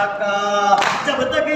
గాక జబ తక్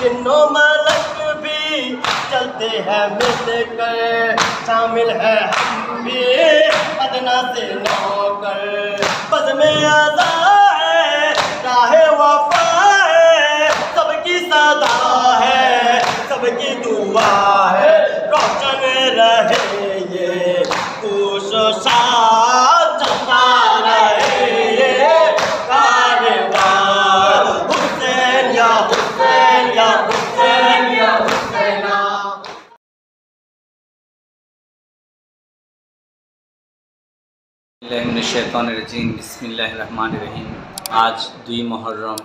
जिन्नो मलक भी चलते हैं मिल कर शामिल है हम भी अदना से नौकर। बस में आजा है चाहे वफा है, सबकी सदा है, सबकी दुआ জিন বিসমিল্লাহ রহমান রহিম। আজ দুই মহরম,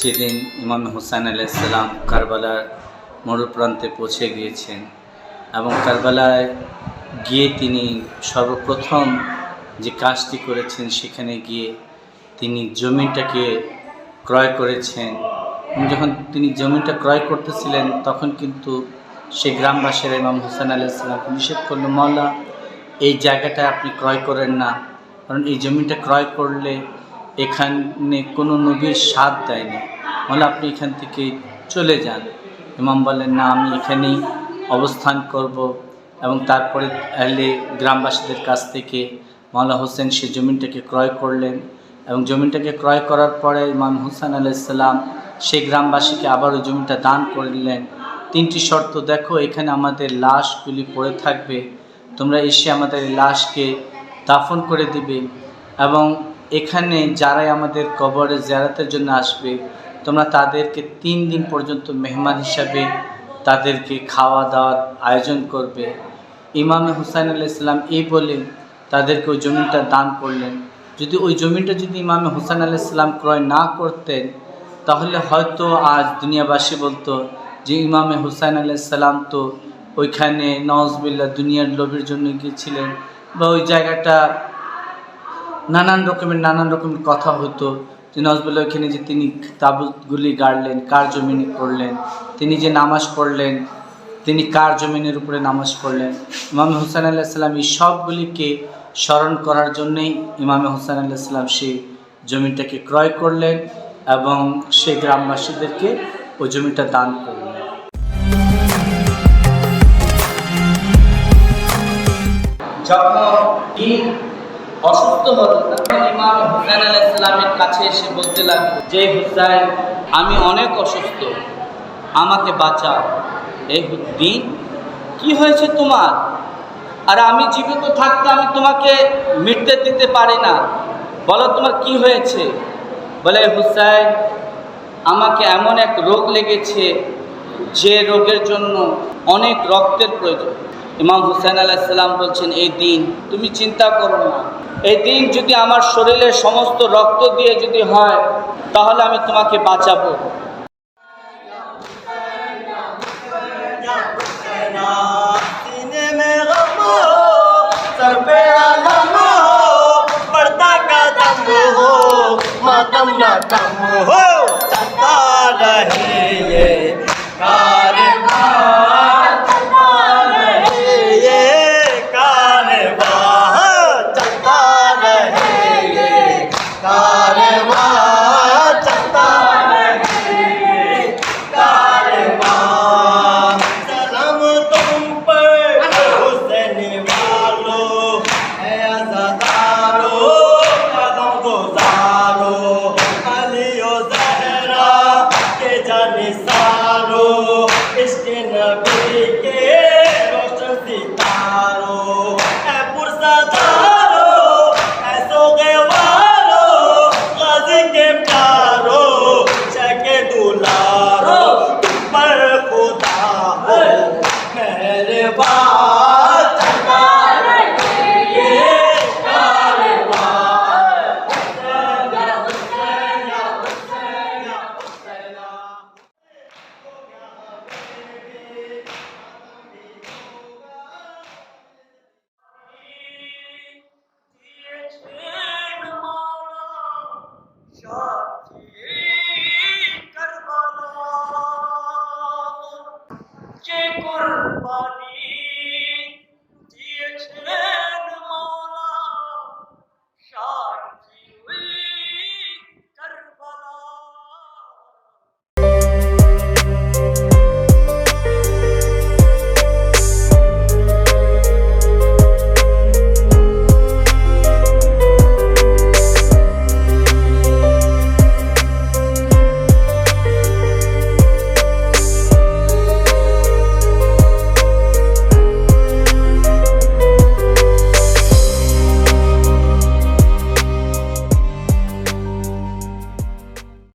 যেদিন ইমাম হুসাইন আলাইসাল্লাম কারবালার মরুপ্রান্তে পৌঁছে গিয়েছেন এবং কারবালায় গিয়ে তিনি সর্বপ্রথম যে কাজটি করেছেন, সেখানে গিয়ে তিনি জমিটাকে ক্রয় করেছেন। যখন তিনি জমিটা ক্রয় করতেছিলেন, তখন কিন্তু সেই গ্রামবাসীরা ইমাম হুসাইন আলাইসাল্লামকে নিষেধ করল মৌলা এই জায়গাটা আপনি ক্রয় করেন না। কারণ এই জমিটা ক্রয় করলে এখানে কোনো নবীর স্বাদ দেয়নি বলে আপনি এখান থেকে চলে যান। ইমাম বলেন, না, আমি এখানেই অবস্থান করব। এবং তারপরে এলে গ্রামবাসীদের কাছ থেকে মাওলা হোসেন সে জমিটাকে ক্রয় করলেন। এবং জমিটাকে ক্রয় করার পরে ইমাম হুসাইন আলাইসাল্লাম সেই গ্রামবাসীকে আবার ওই জমিটা দান করলেন। তিনটি শর্ত, দেখো, এখানে আমাদের লাশগুলি পড়ে থাকবে। তোমরা এসে আমাদের লাশকে দাফন করে দিবে এবং এখানে যারাই আমাদের কবরে জিয়ারতের জন্য আসবে, তোমরা তাদেরকে তিন দিন পর্যন্ত মেহমান হিসাবে তাদেরকে খাওয়া দাওয়ার আয়োজন করবে। ইমামে হুসাইন আল্লাহ ইসলাম এই বলে তাদেরকে ওই জমিটা দান করলেন। যদি ওই জমিটা যদি ইমামে হুসাইন আল্লাহ ইসলাম ক্রয় না করতেন, তাহলে হয়তো আজ দুনিয়াবাসী বলতো যে ইমামে হুসাইন আল্লাহ তো ওইখানে নওয়াজবিল্লা দুনিয়ার লোভের জন্য গিয়েছিলেন বা ওই জায়গাটা নানান রকমের নানান রকমের কথা হতো যে নজবুল্লাহ ওইখানে যে তিনি তাবুতগুলি গাড়লেন, কার জমিনে করলেন, তিনি যে নামাজ পড়লেন, তিনি কার জমিনের উপরে নামাজ পড়লেন। ইমামে হুসাইন আল্লাহ সাল্লাম এই সবগুলিকে স্মরণ করার জন্যেই ইমামে হুসাইন আল্লাহ সাল্লাম সেই জমিটাকে ক্রয় করলেন এবং সেই গ্রামবাসীদেরকে ওই জমিটা দান করলেন। যখন অসুস্থ হলো তখন ইমাম আলাইসালামের কাছে এসে বলতে লাগল, যে হুসাইন, আমি অনেক অসুস্থ, আমাকে বাঁচাও। এই দিন কি হয়েছে তোমার? আর আমি জীবিত থাকতে আমি তোমাকে মিটতে দিতে পারি না। বলো তোমার কি হয়েছে? বলে, হুসাইন, আমাকে এমন এক রোগ লেগেছে যে রোগের জন্য অনেক রক্তের প্রয়োজন। ইমাম হুসাইন আলাইসাল্লাম বলছেন এই দিন তুমি চিন্তা করো না এই দিন যদি আমার শরীরের সমস্ত রক্ত দিয়ে যদি হয় তাহলে আমি তোমাকে বাঁচাবো सीने में गम हो सर पे आलम हो पड़ता का दम हो मातम ना कम हो चलता रहे ये Hare